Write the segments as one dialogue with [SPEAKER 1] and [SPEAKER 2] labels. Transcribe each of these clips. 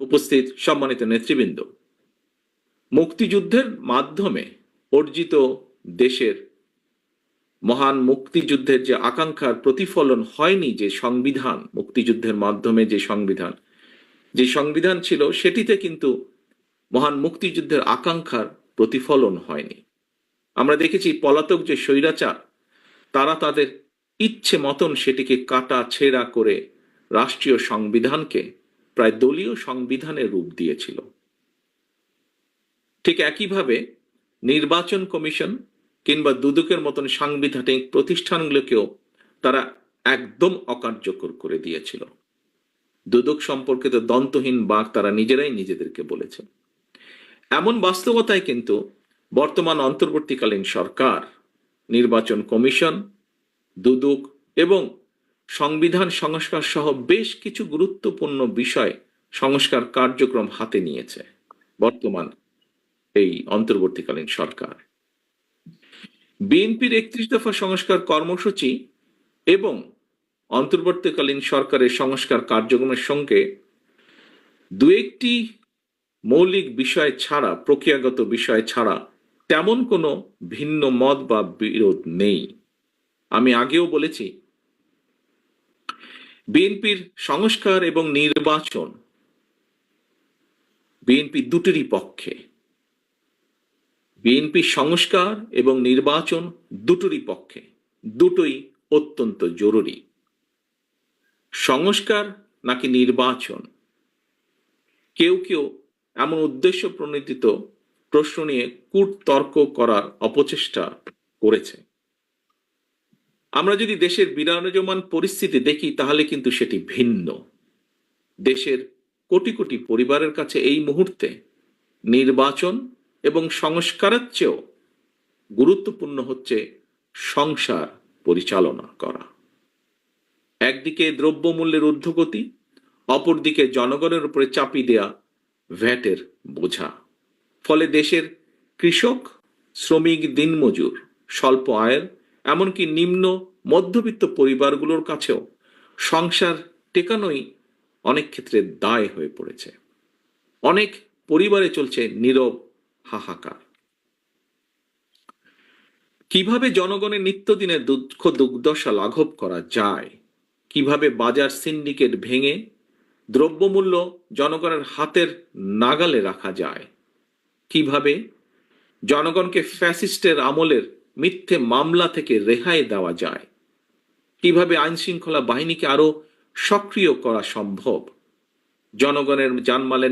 [SPEAKER 1] উপস্থিত সম্মানিত নেতৃবৃন্দ, মুক্তিযুদ্ধের মাধ্যমে অর্জিত দেশের মহান মুক্তিযুদ্ধের যে আকাঙ্ক্ষার প্রতিফলন হয়নি, যে সংবিধান, মুক্তিযুদ্ধের মাধ্যমে যে সংবিধান যে সংবিধান ছিল সেটিতে কিন্তু মহান মুক্তিযুদ্ধের আকাঙ্ক্ষার প্রতিফলন হয়নি। আমরা দেখেছি পলাতক যে স্বৈরাচার, তারা তাদের ইচ্ছে মতন সেটিকে কাটা ছেঁড়া করে রাষ্ট্রীয় সংবিধানকে প্রায় দলীয় সংবিধানের রূপ দিয়েছিল। ঠিক একইভাবে নির্বাচন কমিশন কিংবা দুদকের মতন সাংবিধানিক প্রতিষ্ঠানগুলোকেও তারা একদম অকার্যকর করে দিয়েছিল। দুদক সম্পর্কিত দন্তহীন বাক তারা নিজেরাই নিজেদেরকে বলেছে এমন বাস্তবতায় কিন্তু বর্তমান অন্তর্বর্তীকালীন সরকার, নির্বাচন কমিশন, দুদক এবং সংবিধান সংস্কার সহ বেশ কিছু গুরুত্বপূর্ণ বিষয় সংস্কার কার্যক্রম হাতে নিয়েছে বর্তমান এই অন্তর্বর্তীকালীন সরকার। বিএনপির একত্রিশ দফা সংস্কার কর্মসূচি এবং অন্তর্বর্তীকালীন সরকারের সংস্কার কার্যক্রমের সঙ্গে দু একটি মৌলিক বিষয় ছাড়া, প্রক্রিয়াগত বিষয় ছাড়া তেমন কোনো ভিন্ন মত বা বিরোধ নেই। আমি আগেও বলেছি বিএনপির সংস্কার এবং নির্বাচন বিএনপি দুটিরই পক্ষে। বিএনপি সংস্কার এবং নির্বাচন দুটোরই পক্ষে। দুটোই অত্যন্ত জরুরি। সংস্কার নাকি নির্বাচন? কেউ কেউ এমন উদ্দেশ্য প্রণোদিত প্রশ্ন নিয়ে কূট তর্ক করার অপচেষ্টা করেছে। আমরা যদি দেশের বিরাজমান পরিস্থিতি দেখি, তাহলে কিন্তু সেটি ভিন্ন। দেশের কোটি কোটি পরিবারের কাছে এই মুহূর্তে নির্বাচন এবং সংস্কারের চেয়েও গুরুত্বপূর্ণ হচ্ছে সংসার পরিচালনা করা। একদিকে দ্রব্যমূল্যের ঊর্ধ্বগতি, অপরদিকে জনগণের উপরে চাপিয়ে দেয়া ভ্যাটের বোঝা। ফলে দেশের কৃষক, শ্রমিক, দিনমজুর, স্বল্প আয়ের, এমনকি নিম্ন মধ্যবিত্ত পরিবারগুলোর কাছেও সংসার টেকানোই অনেক ক্ষেত্রে দায় হয়ে পড়েছে। অনেক পরিবারে চলছে নীরব হাহাকার। কীভাবে জনগণের নিত্যদিনের দুঃখ, দুর্দশা লাঘব করা যায়? কীভাবে বাজার সিন্ডিকেট ভেঙে দ্রব্যমূল্য জনগণের হাতের নাগালে রাখা যায়? কীভাবে জনগণকে ফ্যাসিস্টের আমলের মিথ্যে মামলা থেকে রেহাই দেওয়া যায়। কীভাবে আইন শৃঙ্খলা বাহিনীকে আরও সক্রিয় করা সম্ভব? জনগণের জানমালের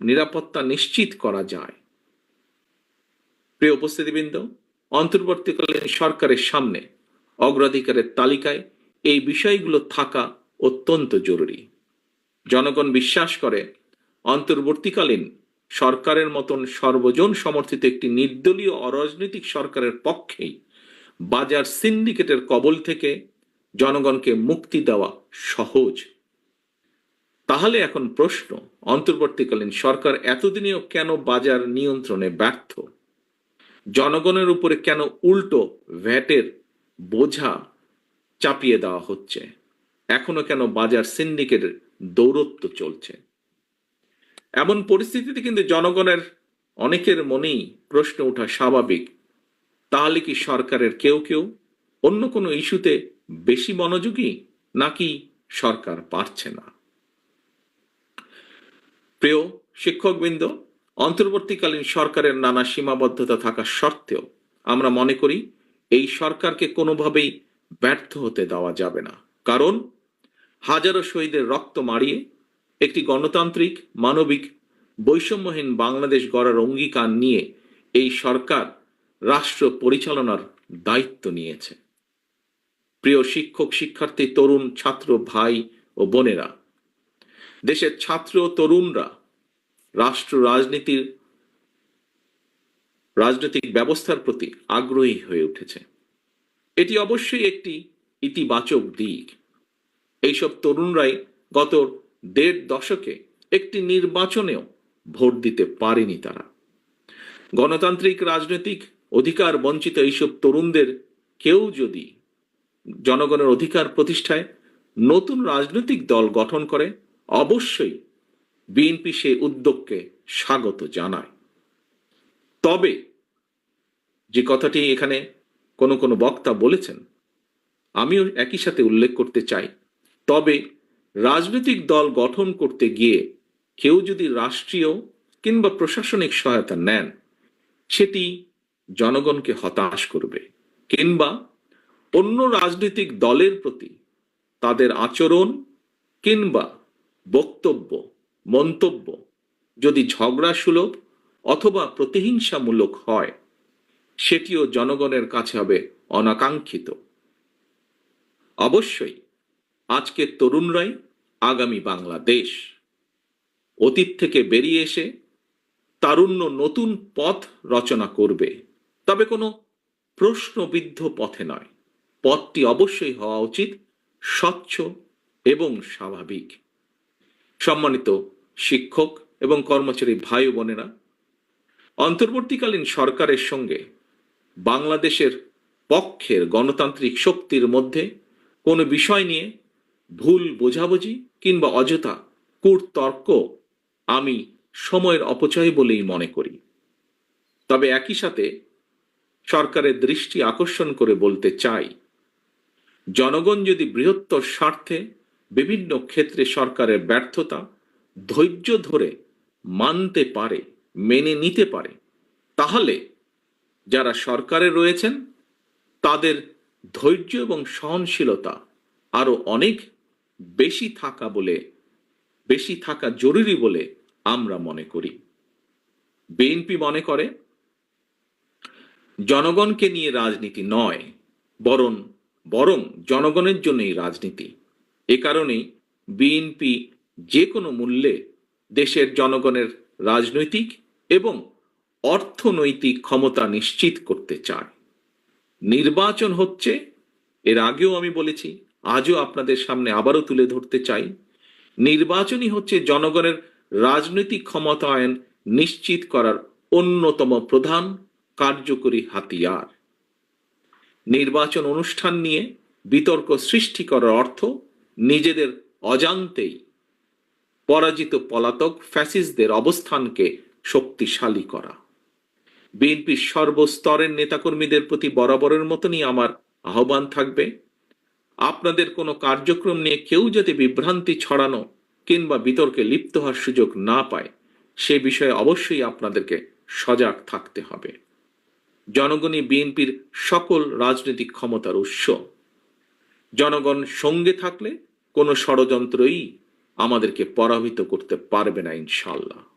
[SPEAKER 1] নিরাপত্তা নিশ্চিত করা যায়। প্রিয় উপস্থিতিবৃন্দ, অন্তর্বর্তীকালীন সরকারের সামনে অগ্রাধিকারের তালিকায় এই বিষয়গুলো থাকা অত্যন্ত জরুরি। জনগণ বিশ্বাস করে, অন্তর্বর্তীকালীন সরকারের মতন সর্বজন সমর্থিত একটি নির্দলীয় অরাজনৈতিক সরকারের পক্ষেই বাজার সিন্ডিকেটের কবল থেকে জনগণকে মুক্তি দেওয়া সহজ। তাহলে এখন প্রশ্ন, অন্তর্বর্তীকালীন সরকার এতদিনেও কেন বাজার নিয়ন্ত্রণে ব্যর্থ? জনগণের উপরে কেন উল্টো ভ্যাটের বোঝা চাপিয়ে দেওয়া হচ্ছে? এখনও কেন বাজার সিন্ডিকেটের দৌরত্ব চলছে? এমন পরিস্থিতিতে কিন্তু জনগণের অনেকের মনেই প্রশ্ন ওঠা স্বাভাবিক। তাহলে কি সরকারের কেউ কেউ অন্য কোনো ইস্যুতে বেশি মনোযোগী নাকি সরকার পারছে না? প্রিয় শিক্ষকবৃন্দ, অন্তর্বর্তীকালীন সরকারের নানা সীমাবদ্ধতা থাকা সত্ত্বেও আমরা মনে করি এই সরকারকে কোনোভাবেই ব্যর্থ হতে দেওয়া যাবে না। কারণ হাজারো শহীদের রক্ত মারিয়ে একটি গণতান্ত্রিক, মানবিক, বৈষম্যহীন বাংলাদেশ গড়ার অঙ্গীকার নিয়ে এই সরকার রাষ্ট্র পরিচালনার দায়িত্ব নিয়েছে। প্রিয় শিক্ষক, শিক্ষার্থী, তরুণ, ছাত্র ভাই ও বোনেরা, দেশের ছাত্র তরুণরা রাষ্ট্র রাজনীতির, রাজনৈতিক ব্যবস্থার প্রতি আগ্রহী হয়ে উঠেছে। এটি অবশ্যই একটি ইতিবাচক দিক। এইসব তরুণরাই গত দেড় দশকে একটি নির্বাচনেও ভোট দিতে পারেনি তারা। গণতান্ত্রিক রাজনৈতিক অধিকার বঞ্চিত এইসব তরুণদের কেউ যদি জনগণের অধিকার প্রতিষ্ঠায় নতুন রাজনৈতিক দল গঠন করে, অবশ্যই বিএনপি সেই উদ্যোগকে স্বাগত জানায়। তবে যে কথাটি এখানে কোনো কোনো বক্তা বলেছেন, আমিও একই সাথে উল্লেখ করতে চাই। তবে রাজনৈতিক দল গঠন করতে গিয়ে কেউ যদি রাষ্ট্রীয় কিংবা প্রশাসনিক সহায়তা নেন, সেটি জনগণকে হতাশ করবে কিংবা অন্য রাজনৈতিক দলের প্রতি তাদের আচরণ কিংবা বক্তব্য, মন্তব্য যদি ঝগড়া সুলভ অথবা প্রতিহিংসামূলক হয়, সেটিও জনগণের কাছে হবে অনাকাঙ্ক্ষিত। অবশ্যই আজকের তরুণরাই আগামী বাংলাদেশ। অতীত থেকে বেরিয়ে এসে তারুণ্য নতুন পথ রচনা করবে। তবে কোনো প্রশ্নবিদ্ধ পথে নয়। পথটি অবশ্যই হওয়া উচিত, স্বচ্ছ এবং স্বাভাবিক। সম্মানিত শিক্ষক এবং কর্মচারী ভাই বোনেরা, অন্তর্বর্তীকালীন সরকারের সঙ্গে বাংলাদেশের পক্ষের গণতান্ত্রিক শক্তির মধ্যে কোনো বিষয় নিয়ে ভুল বোঝাবুঝি কিংবা অযথা কূটতর্ক আমি সময়ের অপচয় বলেই মনে করি। তবে একই সাথে সরকারের দৃষ্টি আকর্ষণ করে বলতে চাই, জনগণ যদি বৃহত্তর স্বার্থে বিভিন্ন ক্ষেত্রে সরকারের ব্যর্থতা ধৈর্য ধরে মানতে পারে, মেনে নিতে পারে, তাহলে যারা সরকারে রয়েছেন, তাদের ধৈর্য এবং সহনশীলতা আরও অনেক বেশি থাকা বলে, বেশি থাকা জরুরি বলে আমরা মনে করি। বিএনপি মনে করে, জনগণকে নিয়ে রাজনীতি নয়, বরং বরং জনগণের জন্যই রাজনীতি। এ কারণেই বিএনপি যে কোনো মূল্যে দেশের জনগণের রাজনৈতিক এবং অর্থনৈতিক ক্ষমতা নিশ্চিত করতে চায়। নির্বাচন হচ্ছে, এর আগেও আমি বলেছি আজও আপনাদের সামনে আবারও তুলে ধরতে চাই। নির্বাচনই হচ্ছে জনগণের রাজনৈতিক ক্ষমতায়ন নিশ্চিত করার অন্যতম প্রধান কার্যকরী হাতিয়ার। নির্বাচন অনুষ্ঠান নিয়ে বিতর্ক সৃষ্টি করার অর্থ নিজেদের অজান্তেই পরাজিত পলাতক ফ্যাসিস্টদের অবস্থানকে শক্তিশালী করা। বিএনপির সর্বস্তরের নেতাকর্মীদের প্রতি বরাবরের মতনই আমার আহ্বান থাকবে। আপনাদের কোনো কার্যক্রম নিয়ে কেউ যাতে বিভ্রান্তি ছড়ানো কিংবা বিতর্কে লিপ্ত হওয়ার সুযোগ না পায়, সে বিষয়ে অবশ্যই আপনাদেরকে সজাগ থাকতে হবে। জনগণই বিএনপির সকল রাজনৈতিক ক্ষমতার উৎস। জনগণ সঙ্গে থাকলে কোনো ষড়যন্ত্রই আমাদেরকে পরাভূত করতে পারবে না ইনশাল্লাহ